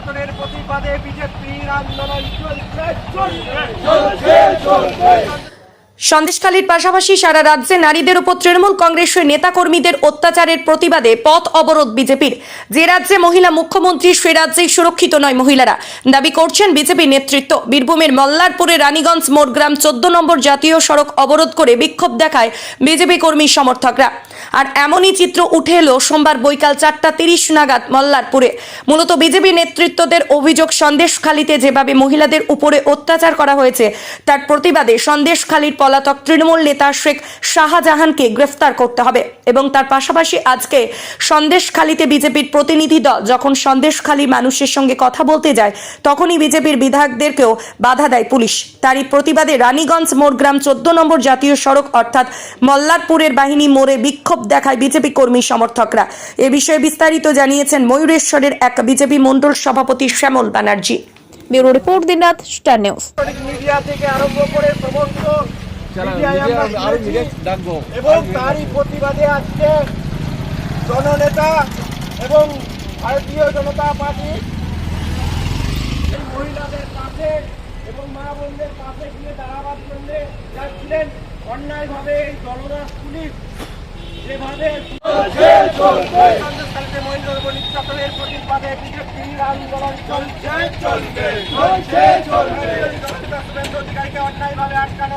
নির্যাতনের প্রতিবাদে বিজেপির আন্দোলন চলছে চলছে চলছে। চলছে। সন্দেশখালীর পাশাপাশি সারা রাজ্যে নারীদের উপর তৃণমূল কংগ্রেসের নেতাকর্মীদের অত্যাচারের প্রতিবাদে পথ অবরোধ বিজেপির। যে রাজ্যে মহিলা মুখ্যমন্ত্রী, সে রাজ্যেই সুরক্ষিত নয় মহিলারা। দাবি করছেন বিজেপি নেতৃত্ব। বীরভূমের মল্লারপুরে রানীগঞ্জ মোড়গ্রাম চোদ্দ নম্বর জাতীয় সড়ক অবরোধ করে বিক্ষোভ দেখায় বিজেপি কর্মী সমর্থকরা। আর এমনই চিত্র উঠে এলো সোমবার বৈকাল চারটা তিরিশ নাগাদ মল্লারপুরে। মূলত বিজেপি নেতৃত্বদের অভিযোগ সন্দেশখালীতে যেভাবে মহিলাদের উপরে অত্যাচার করা হয়েছে, তার প্রতিবাদে সন্দেশখালীর পলাতক তৃণমূল নেতা শেখ শাহজাহানকে গ্রেফতার করতে হবে এবং তার পাশাপাশি আজকে সন্দেশখালীতে বিজেপির প্রতিনিধি দল যখন সন্দেশখালী মানুষের সঙ্গে কথা বলতে যায় তখনই বিজেপির বিধায়কদেরকেও বাধা দেয় পুলিশ। তারই প্রতিবাদে রানীগঞ্জ মোড়গ্রাম চোদ্দ নম্বর জাতীয় সড়ক অর্থাৎ মল্লারপুরের বাহিনী মোড়ে বিক্ষোভ দেখায় বিজেপি কর্মী সমর্থকরা। এ বিষয়ে বিস্তারিত জানিয়েছেন ময়ূরেশ্বরের এক বিজেপি মণ্ডল সভাপতি শ্যামল ব্যানার্জি। ব্যুরো রিপোর্ট দিনরাত স্টার নিউজ। মিডিয়া থেকে আরম্ভ করে সমস্ত এবং তারই প্রতিবাদে আজকে জননেতা এবং ভারতীয় জনতা পার্টি এই মহিলাদের পাশে এবং মা বোনদের পাশে গিয়ে দাঁড়াবার জন্য যাচ্ছিলেন। অন্যায়ভাবে এই জনদাস পুলিশ যেভাবে মহিলাদের উপর নির্যাতনের প্রতিবাদে বিজেপির আন্দোলন চলছে। অধিকারীকে অন্যায়ভাবে আটকানো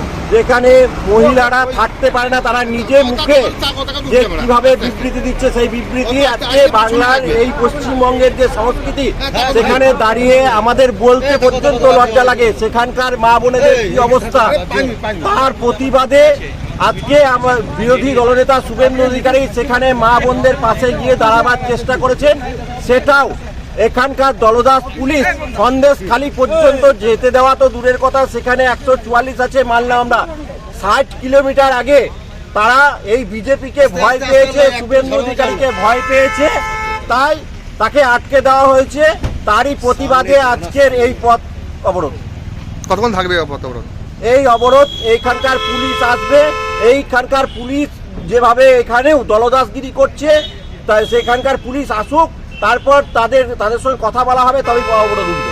যেখানে মহিলারা থাকতে পারে না, তারা নিজে মুখে যে কীভাবে বিবৃতি দিচ্ছে সেই বিবৃতি আজকে বাংলার এই পশ্চিমবঙ্গের যে সংস্কৃতি, সেখানে দাঁড়িয়ে আমাদের বলতে পর্যন্ত লজ্জা লাগে। সেখানকার মা বোনেদের কি অবস্থা? তার প্রতিবাদে আজকে আমার বিরোধী দলনেতা শুভেন্দু অধিকারী সেখানে মা বোনদের পাশে গিয়ে দাঁড়াবার চেষ্টা করেছেন। সেটাও এখানকার দলদাস পুলিশ সন্দেশ খালি পর্যন্ত যেতে দেওয়া তো দূরের কথা সেখানে একশো চুয়াল্লিশ আছে মানলাম আমরা। ষাট কিলোমিটার আগে তারা এই বিজেপিকে ভয় পেয়েছে শুভেন্দু অধিকারীকে ভয় পেয়েছে তাই তাকে আটকে দেওয়া হয়েছে। তারই প্রতিবাদে আজকের এই পথ অবরোধ। কতক্ষণ থাকবে এই পথ অবরোধ? এই অবরোধ এইখানকার পুলিশ আসবে এইখানকার পুলিশ যেভাবে এখানেও দলদাসগিরি করছে তাই সেখানকার পুলিশ আসুক তারপর তাদের তাদের সঙ্গে কথা বলা হবে তবেই অবরোধ উঠবে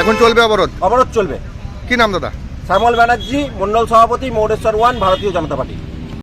এখন চলবে অবরোধ? অবরোধ চলবে। কি নাম দাদা? শ্যামল ব্যানার্জি মন্ডল সভাপতি মৌরেশ্বর ওয়ান ভারতীয় জনতা পার্টি।